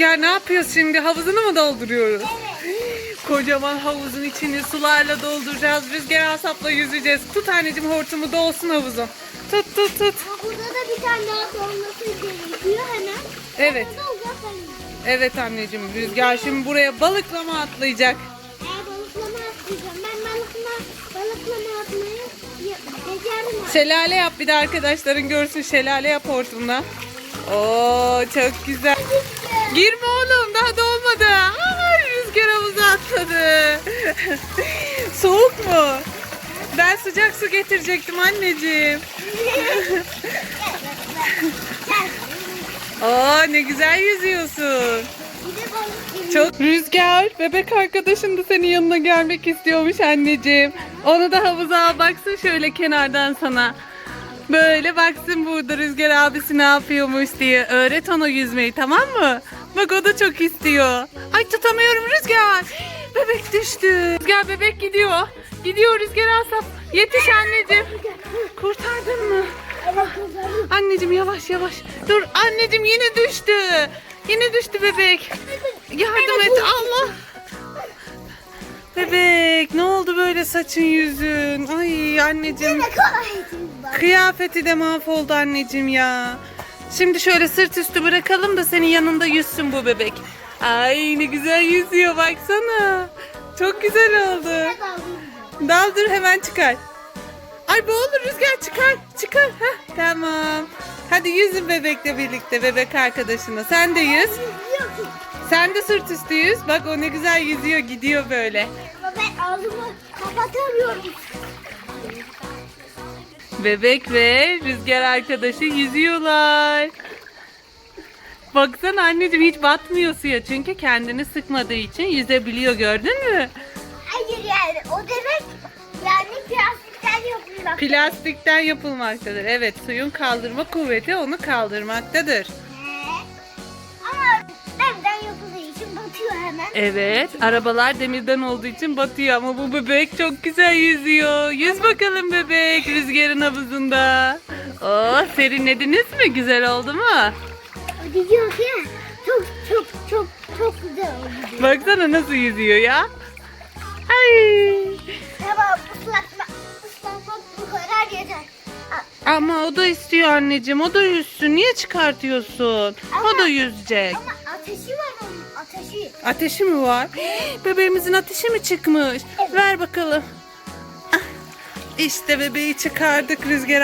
Rüzgar ne yapıyoruz şimdi? Havuzunu mu dolduruyoruz? Kocaman havuzun içini sularla dolduracağız. Rüzgar asapla yüzeceğiz. Tut anneciğim hortumu dolsun havuzun. Tut tut tut. Ha, Burada da bir tane daha dolması gerekiyor hemen. Evet. Evet anneciğim. Rüzgar şimdi buraya balıklama atlayacak. Eğer balıklama atlayacağım. Ben balıklama, balıklama atmayı beceririm. Şelale yap bir de arkadaşların görsün. Şelale yap hortumla. Oo çok güzel. Girme oğlum daha dolmadı. Ay rüzgar havuza atladı. Soğuk mu? Ben sıcak su getirecektim anneciğim. Aa ne güzel yüzüyorsun. Çok rüzgar. Bebek arkadaşın da senin yanına gelmek istiyormuş anneciğim. Onu da havuza baksın şöyle kenardan sana. Böyle baksın burada Rüzgar abisi ne yapıyormuş diye. Öğret ona yüzmeyi tamam mı? Bak o da çok istiyor. Ay tutamıyorum Rüzgar. Bebek düştü. Rüzgar bebek gidiyor. Gidiyor Rüzgar Asap. Yetiş anneciğim. Kurtardın mı? Anneciğim yavaş yavaş. Dur anneciğim yine düştü. Yine düştü bebek. Yardım et Allah. Bebek ne oldu böyle saçın yüzün? Ay anneciğim. Kıyafeti de mahvoldu anneciğim ya. Şimdi şöyle sırt üstü bırakalım da senin yanında yüzsün bu bebek. Ay ne güzel yüzüyor baksana. Çok güzel oldu. Daldır hemen çıkar. Ay bu olur Rüzgar çıkar. Çıkar. Heh, tamam. Hadi yüzün bebekle birlikte bebek arkadaşına. Sen de yüz. Sen de sırt üstü yüz. Bak o ne güzel yüzüyor gidiyor böyle. Ben ağzımı kapatamıyorum. Bebek ve Rüzgar arkadaşı yüzüyorlar. Baksana anneciğim hiç batmıyor suya çünkü kendini sıkmadığı için yüzebiliyor gördün mü? Hayır yani o demek yani plastikten yapılmak. Plastikten yapılmaktadır. Evet suyun kaldırma kuvveti onu kaldırmaktadır. Batıyor hemen. Evet, arabalar demirden olduğu için batıyor ama bu bebek çok güzel yüzüyor. Yüz bakalım bebek rüzgarın havuzunda. Oh, serinlediniz mi? Güzel oldu mu? O diyor ki çok çok çok çok güzel oldu. Baksana nasıl yüzüyor ya. Ay. Tamam ıslatma, ıslatmak bu kadar yeter. Ama o da istiyor anneciğim. O da yüzsün. Niye çıkartıyorsun? O da yüzecek. Ama ateşi var ateşi. Ateşi mi var? Bebeğimizin ateşi mi çıkmış? Ver bakalım. Ah, İşte bebeği çıkardık rüzgar